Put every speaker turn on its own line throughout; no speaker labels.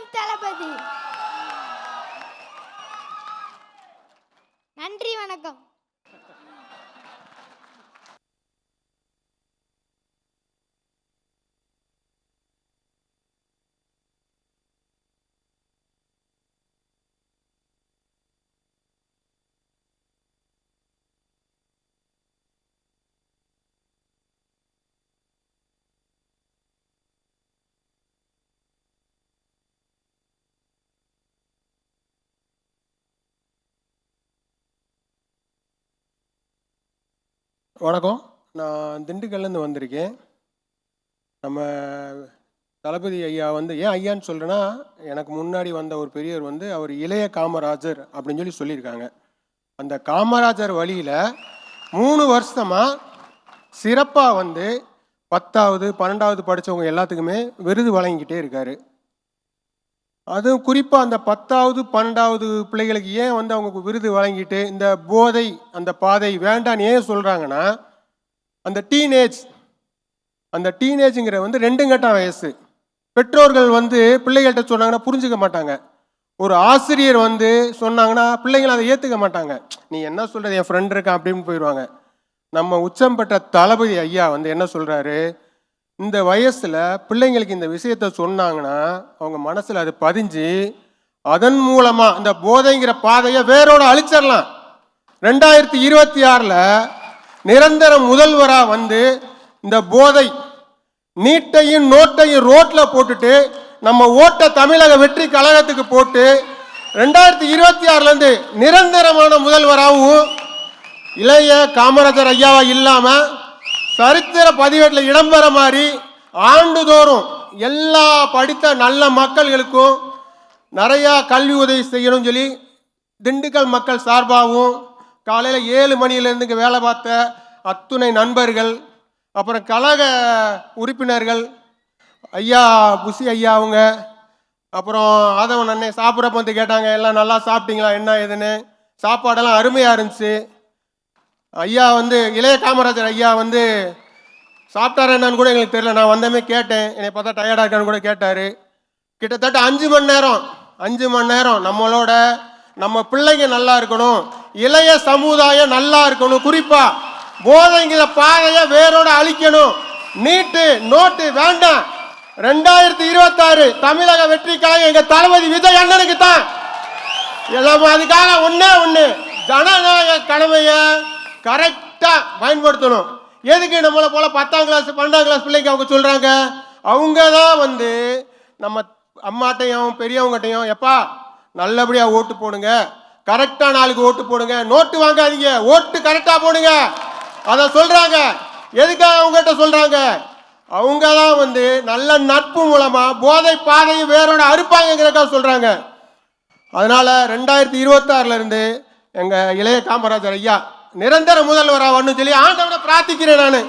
இளம் தளபதி. நன்றி வணக்கம்.
வணக்கம். நான் திண்டுக்கல்லேருந்து வந்திருக்கேன். நம்ம தளபதி ஐயா வந்து ஏன் ஐயான்னு சொல்கிறேன்னா எனக்கு முன்னாடி வந்த ஒரு பெரியவர் வந்து அவர் இளைய காமராஜர் அப்படின்னு சொல்லி சொல்லியிருக்காங்க. அந்த காமராஜர் வழியில் மூணு வருஷமாக சிறப்பாக வந்து பத்தாவது பன்னெண்டாவது படித்தவங்க எல்லாத்துக்குமே விருது வழங்கிக்கிட்டே இருக்காரு. அதுவும் குறிப்பாக அந்த பத்தாவது பன்னெண்டாவது பிள்ளைகளுக்கு ஏன் வந்து அவங்க விருது வழங்கிட்டு இந்த போதை அந்த பாதை வேண்டான்னு ஏன் சொல்கிறாங்கன்னா அந்த டீனேஜ் அந்த டீனேஜுங்கிற வந்து ரெண்டும் கட்ட வயசு. பெற்றோர்கள் வந்து பிள்ளைகள்கிட்ட சொன்னாங்கன்னா புரிஞ்சுக்க மாட்டாங்க. ஒரு ஆசிரியர் வந்து சொன்னாங்கன்னா பிள்ளைங்களை அதை ஏற்றுக்க மாட்டாங்க. நீ என்ன சொல்கிறது என் ஃப்ரெண்ட் இருக்கான் அப்படின்னு போயிடுவாங்க. நம்ம உச்சம் பெற்ற தளபதி ஐயா வந்து என்ன சொல்கிறாரு இந்த வயசில் பிள்ளைங்களுக்கு இந்த விஷயத்த சொன்னாங்கன்னா அவங்க மனசில் அது பதிஞ்சு அதன் மூலமாக இந்த போதைங்கிற பாதையை வேரோட அழிச்சிடலாம் ரெண்டாயிரத்தி இருபத்தி ஆறில் நிரந்தர முதல்வராக வந்து இந்த போதை நீட்டையும் நோட்டையும் ரோட்டில் போட்டுட்டு நம்ம ஓட்ட தமிழக வெற்றி கழகத்துக்கு போட்டு ரெண்டாயிரத்தி இருபத்தி ஆறுலேருந்து நிரந்தரமான முதல்வராகவும் இளைய காமராஜர் ஐயாவாக இல்லாமல் சரித்திர பதிவேட்டில் இடம்பெற மாதிரி ஆண்டுதோறும் எல்லா படித்த நல்ல மக்கள்களுக்கும் நிறையா கல்வி உதவி செய்யணும்னு சொல்லி திண்டுக்கல் மக்கள் சார்பாகவும் காலையில் ஏழு மணியிலேருந்து இங்கே வேலை பார்த்த அத்துணை நண்பர்கள் அப்புறம் கழக உறுப்பினர்கள் ஐயா புசி ஐயா அவங்க அப்புறம் ஆதவன் அண்ணன் சாப்பிட்றப்ப வந்து கேட்டாங்க எல்லாம் நல்லா சாப்பிட்டீங்களா? என்ன ஏதுன்னு? சாப்பாடெல்லாம் அருமையாக இருந்துச்சு. ஐயா வந்து இளைய காமராஜர் ஐயா வந்து சாப்பிட்டாரா என்னன்னு கூட எங்களுக்கு தெரியல. நான் வந்தமே கேட்டேன். என்னை பார்த்தா டயர்டாக இருக்கான்னு கூட கேட்டார். கிட்டத்தட்ட அஞ்சு மணி நேரம் அஞ்சு மணி நேரம் நம்மளோட நம்ம பிள்ளைங்க நல்லா இருக்கணும் இளைய சமுதாயம் நல்லா இருக்கணும். குறிப்பா போதைங்கிற பாதையை வேரோட அழிக்கணும். நீட்டு நோட்டு வேண்டாம். ரெண்டாயிரத்தி இருபத்தாறு தமிழக வெற்றிக்காக எங்க தளபதி விஜய் அண்ணனுக்கு தான் நம்ம அதுக்காக ஒன்றே ஒன்று ஜனநாயக கடமையை கரெக்டாக பயன்படுத்தணும். எதுக்கு நம்மளை போல் பத்தாம் கிளாஸ் பன்னெண்டாம் கிளாஸ் பிள்ளைங்க அவங்க சொல்கிறாங்க அவங்க தான் வந்து நம்ம அம்மாட்டையும் பெரியவங்ககிட்டையும் எப்பா நல்லபடியாக ஓட்டு போடுங்க. கரெக்டாக நாளுக்கு ஓட்டு போடுங்க. நோட்டு வாங்காதீங்க. ஓட்டு கரெக்டாக போடுங்க. அதை சொல்கிறாங்க எதுக்காக அவங்ககிட்ட சொல்கிறாங்க அவங்க தான் வந்து நல்ல நட்பு மூலமாக போதை பாதையை வேறோட அறுப்பாங்கிறக்காக சொல்கிறாங்க அதனால ரெண்டாயிரத்தி இருபத்தாறுலேருந்து எங்கள் இளைய காமராஜர் ஐயா நிரந்தர முதல்வராக வரணும் சொல்லி ஆண்டவனை பிரார்த்திக்கிறேன் நான்.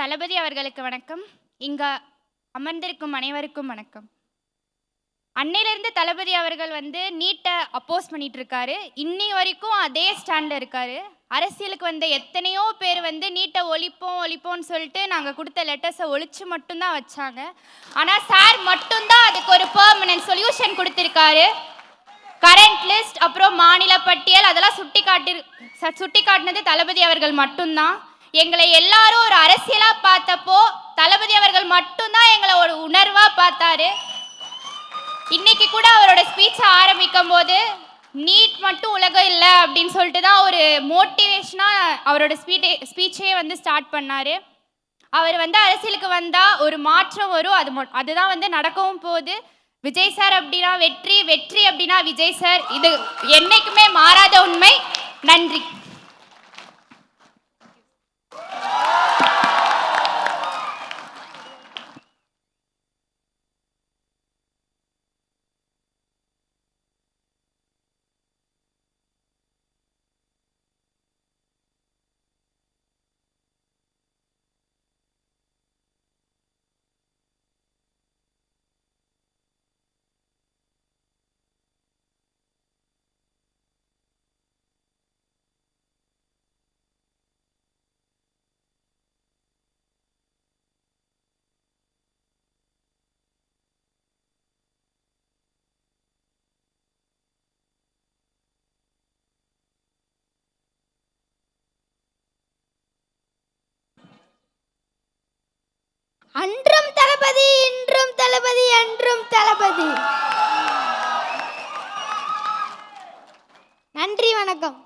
தளபதி அவர்களுக்கு வணக்கம். இங்க அமர்ந்திருக்கும் அனைவருக்கும் வணக்கம். அன்னையிலேருந்து தளபதி அவர்கள் வந்து நீட்டை அப்போஸ் பண்ணிட்டு இருக்காரு இன்னி வரைக்கும் அதே ஸ்டாண்டில் இருக்காரு. அரசியலுக்கு வந்த எத்தனையோ பேர் வந்து நீட்டை ஒழிப்போம் ஒழிப்போம்னு சொல்லிட்டு நாங்கள் கொடுத்த லெட்டர்ஸை ஒழிச்சு மட்டும்தான் வச்சாங்க. ஆனால் சார் மட்டும்தான் அதுக்கு ஒரு பெர்மனன்ட் சொல்யூஷன் கொடுத்துருக்காரு. கரண்ட் லிஸ்ட் அப்புறம் மாநில பட்டியல் அதெல்லாம் சுட்டி காட்டி சுட்டி காட்டினது தளபதி அவர்கள் மட்டும்தான். எங்களை எல்லாரும் ஒரு அரசியலா பார்த்தப்போ தளபதி அவர்கள் மட்டும்தான் எங்களை ஒரு உணர்வா பார்த்தாரு. இன்னைக்கு கூட அவரோட ஸ்பீச்சை ஆரம்பிக்கும் போது நீட் மட்டும் உலகம் இல்லை அப்படின்னு சொல்லிட்டு தான் ஒரு மோட்டிவேஷனாக அவரோட ஸ்பீட்டே ஸ்பீச்சே வந்து ஸ்டார்ட் பண்ணார். அவர் வந்து அரசியலுக்கு வந்தால் ஒரு மாற்றம் வரும். அது அதுதான் வந்து நடக்கவும் போகுது. விஜய் சார் அப்படின்னா வெற்றி வெற்றி அப்படின்னா விஜய் சார். இது என்றைக்குமே மாறாத உண்மை. நன்றி.
அன்றும் தளபதி இன்றும் தளபதி என்றும் தளபதி நன்றி வணக்கம்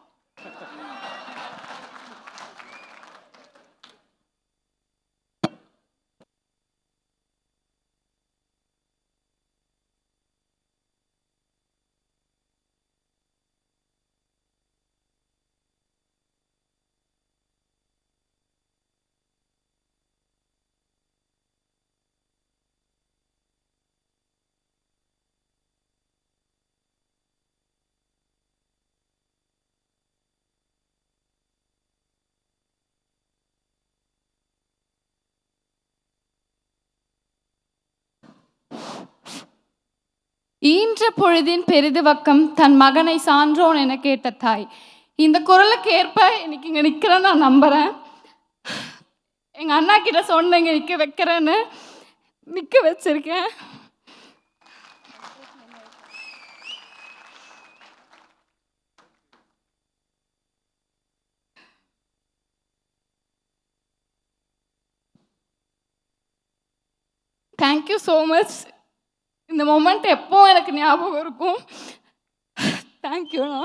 ஈன்ற பொழுதின் பெரிதுவக்கம் தன் மகனை சான்றோன் என கேட்ட தாய். இந்த குரலுக்கு ஏற்ப இன்னைக்கு இங்கே நிற்கிறேன்னு நான் நம்புகிறேன் எங்கள் அண்ணா கிட்ட சொன்னேன் இங்கே நிற்க வைக்கிறேன்னு நிற்க வச்சிருக்கேன். தேங்க்யூ ஸோ மச் இந்த மொமெண்ட் எப்போ எனக்கு ஞாபகம் இருக்கும். தேங்க்யூண்ணா